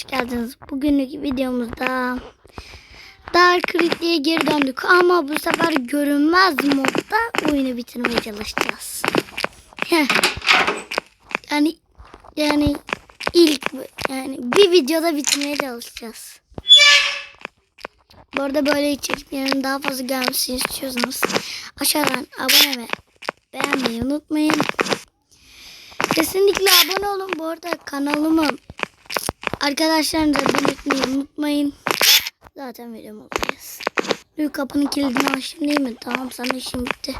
Hoş geldiniz. Bugünlük videomuzda Dark Ridley'e geri döndük ama bu sefer görünmez modda oyunu bitirmeye çalışacağız. Yani yani ilk yani bir videoda bitirmeye çalışacağız. Bu arada böyle içeriklerin daha fazla gelmesini istiyorsanız aşağıdan abone ve beğenmeyi unutmayın. Kesinlikle abone olun. Bu arada kanalımı arkadaşlarınızla belirtmeyi unutmayın. Zaten videom olacağız. Büyük kapının kilidini açtım değil mi? Tamam sana işim bitti.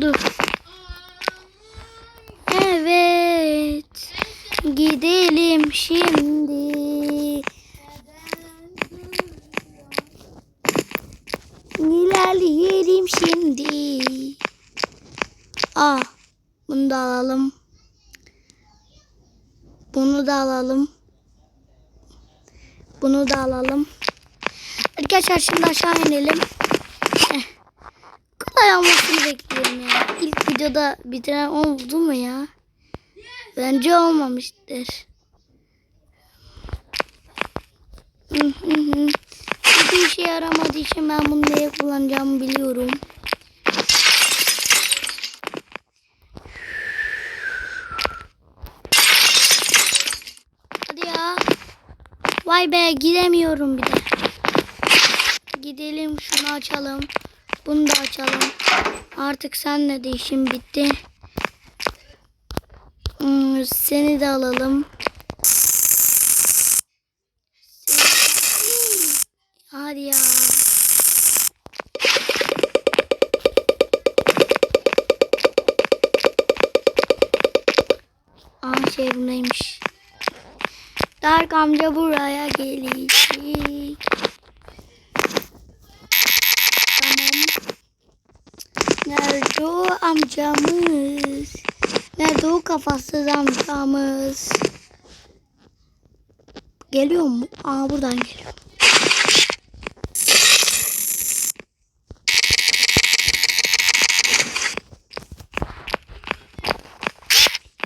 Dur. Evet. Gidelim şimdi. İlerleyelim şimdi. Ah, bunu da alalım. Bunu da alalım. Bunu da alalım. Arkadaşlar şimdi aşağı inelim. Kolay olmasını bekliyorum ya. İlk videoda bitiren oldu mu ya? Bence olmamıştır. Hiçbir işe yaramadığı için ben bunu neye kullanacağımı biliyorum. Hadi ya. Vay be gidemiyorum bir de. Gidelim şunu açalım. Bunu da açalım. Artık senle de işim bitti. Hmm, seni de alalım. Hadi ya. Aa şey bundaymış. Dark amca buraya gelecek. Tamam. Nerede o amcamız? Nerede o kafasız amcamız? Geliyor mu? Aa buradan geliyor.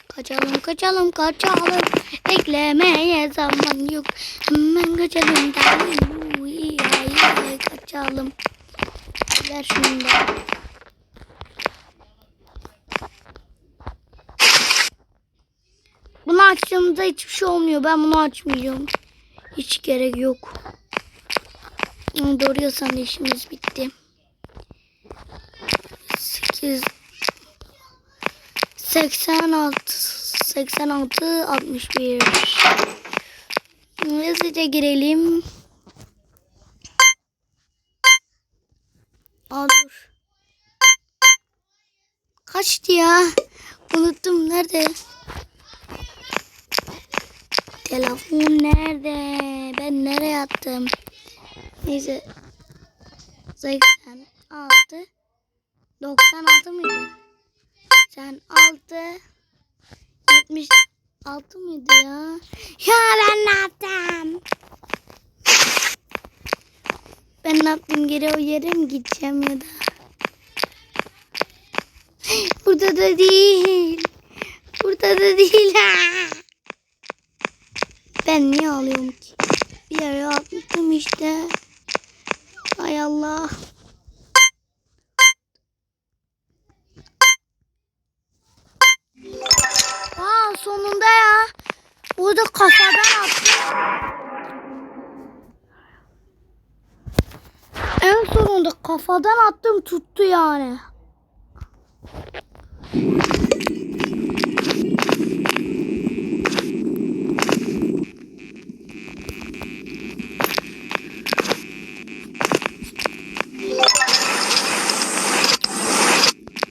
Kaçalım kaçalım kaçalım Beklemeye zaman yok. Hemen kaçalım da Uy, ay, ay, Kaçalım. Ver şunu Bunu açtığımda hiçbir şey olmuyor. Ben bunu açmayacağım. Hiç gerek yok. Ama Doğru yasan işimiz bitti. 8 86 86 61 Hızlıca girelim. Aa. Kaçtı ya? Unuttum nerede? Telefon nerede? Ben nereye attım? Neyse. 86 96 mıydı? Sen 6 76 mıydı ya? Ya ben ne yaptım? Ben ne yaptım? Geri o yere mi gideceğim ya da? Burada da değil. Burada da değil. ha. Ben niye alıyorum ki? Bir yere atmıştım işte. Hay Allah. Aa sonunda ya. O da kafadan attı. En sonunda kafadan attım tuttu yani.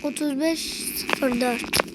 Otuz beş sıfır dört.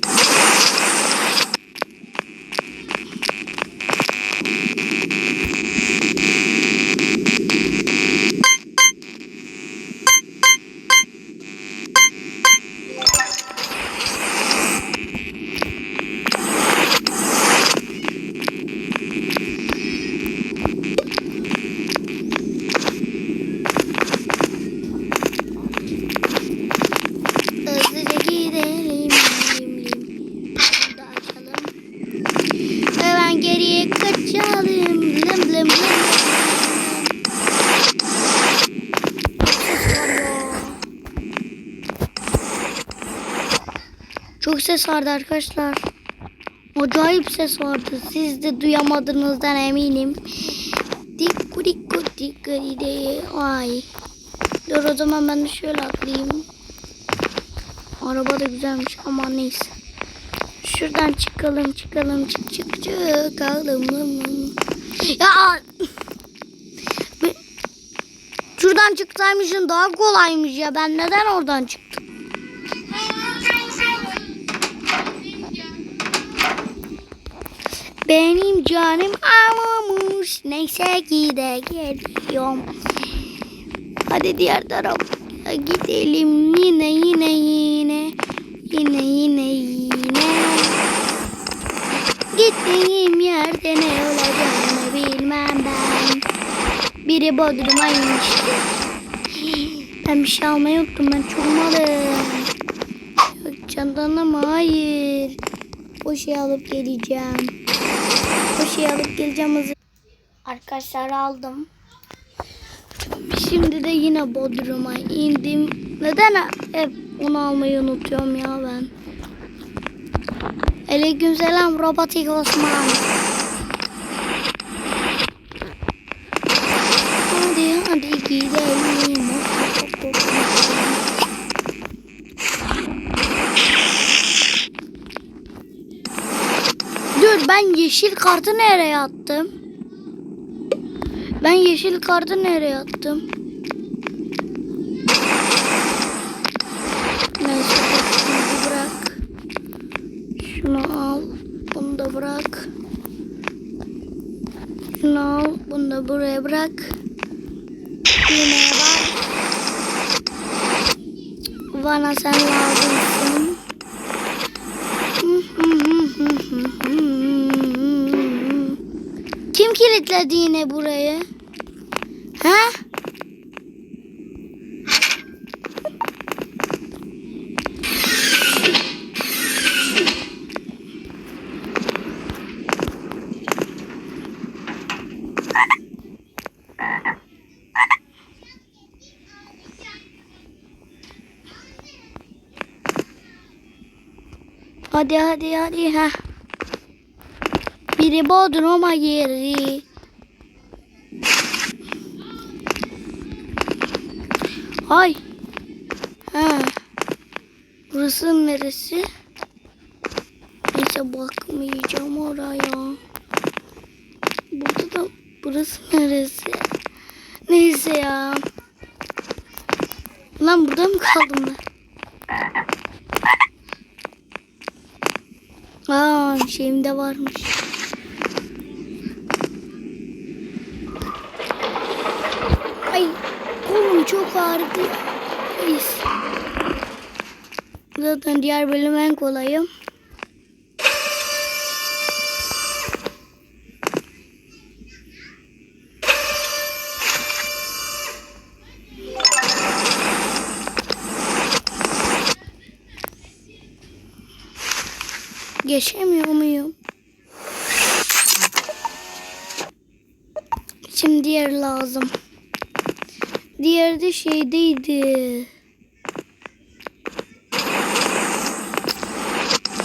Çok ses vardı arkadaşlar. Acayip ses vardı. Siz de duyamadığınızdan eminim. Dikku dikku dikku de. Ay. Dur o zaman ben de şöyle atlayayım. Araba da güzelmiş ama neyse. Şuradan çıkalım çıkalım çık çık çıkalım. Ya Şuradan çıksaymışım daha kolaymış ya. Ben neden oradan çıktım? Benim canım ağlamış. Neyse ki de geliyorum. Hadi diğer tarafa gidelim. Yine yine yine. Yine yine yine. Gittiğim yerde ne olacağını bilmem ben. Biri Bodrum'a inmişti. Ben bir şey almayı unuttum. Ben çok malım. Yok mı? Hayır. O şeyi alıp geleceğim. O şeyi alıp geleceğim hazır. Arkadaşlar aldım. Şimdi de yine Bodrum'a indim. Neden hep onu almayı unutuyorum ya ben. Aleykümselam Robotik Osman. Hadi hadi gidelim. Dur ben yeşil kartı nereye attım? Ben yeşil kartı nereye attım? Neyse şunu bırak. Şunu al. Bunu da bırak. Şunu al. Bunu da buraya bırak. Düğmeye bak. Bana sen lazımsın. Kim kilitledi yine burayı? Ha? Hadi hadi hadi ha. Biri Bodrum'a girdi. Ay. Ha. Burası neresi? Neyse bakmayacağım oraya. Burada da burası neresi? Neyse ya. Lan burada mı kaldım ben? Aa şeyimde varmış. Ay Neyse. Zaten diğer bölüm en kolayı. Geçemiyor muyum? Şimdi diğer lazım. Diğer de şeydeydi.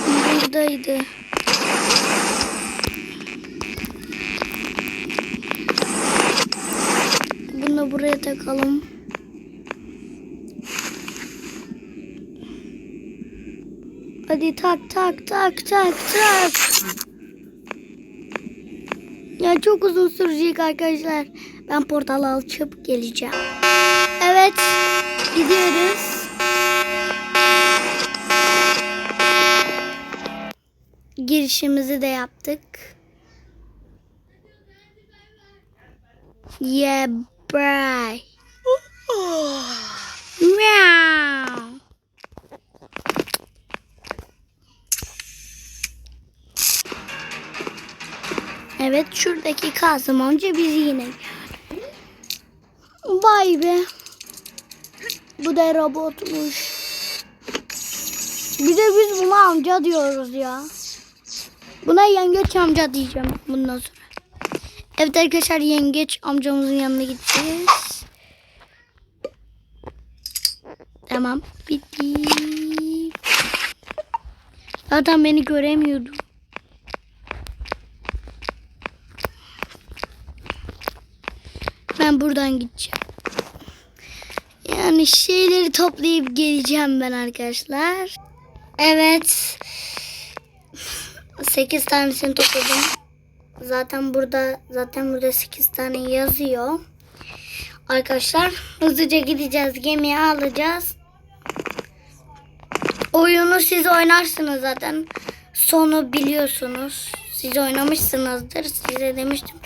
Buradaydı. Bunu buraya takalım. Hadi tak tak tak tak tak. Ya çok uzun sürecek arkadaşlar. Ben portal açıp geleceğim. Gidiyoruz. Girişimizi de yaptık. Yeah, bye. Meow. Evet şuradaki Kasım amca bizi yine. Vay be. Bu da robotmuş. Bir de biz buna amca diyoruz ya. Buna yengeç amca diyeceğim bundan sonra. Evet arkadaşlar yengeç amcamızın yanına gideceğiz. Tamam. Bitti. Zaten beni göremiyordu. Ben buradan gideceğim. Yani şeyleri toplayıp geleceğim ben arkadaşlar. Evet. 8 tanesini topladım. Zaten burada zaten burada 8 tane yazıyor. Arkadaşlar hızlıca gideceğiz. Gemiyi alacağız. Oyunu siz oynarsınız zaten. Sonu biliyorsunuz. Siz oynamışsınızdır. Size demiştim.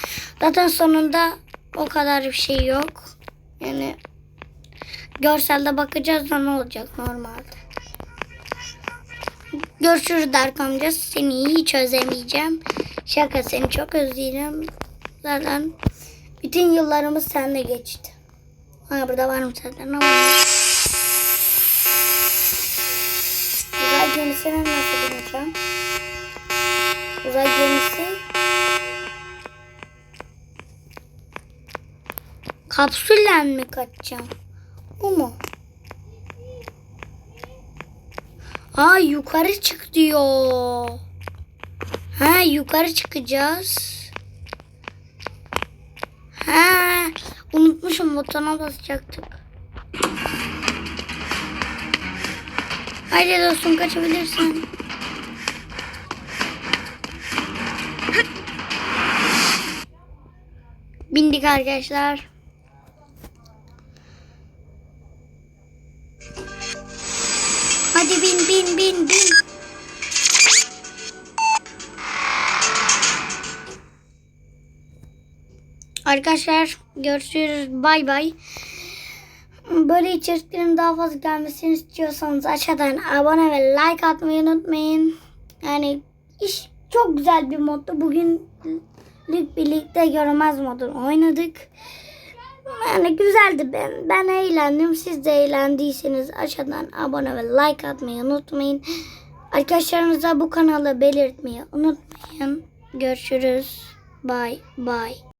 Zaten sonunda o kadar bir şey yok. Yani görselde bakacağız da ne olacak normalde. Görüşürüz Dark amca. Seni hiç özlemeyeceğim. Şaka seni çok özleyeceğim. Zaten bütün yıllarımız seninle geçti. Ha burada var mı zaten ama. Uzay gemisine nasıl bineceğim? Uzay gemisi. Kapsülle mi kaçacağım? O mu? Aa yukarı çık diyor. Ha yukarı çıkacağız. Ha unutmuşum butona basacaktık. Haydi dostum kaçabilirsin. Bindik arkadaşlar. Arkadaşlar görüşürüz. Bay bay. Böyle içeriklerin daha fazla gelmesini istiyorsanız aşağıdan abone ve like atmayı unutmayın. Yani iş çok güzel bir moddu. Bugünlük birlikte görünmez modunu oynadık. Yani güzeldi ben. Ben eğlendim. Siz de eğlendiyseniz aşağıdan abone ve like atmayı unutmayın. Arkadaşlarınıza bu kanalı belirtmeyi unutmayın. Görüşürüz. Bye bye.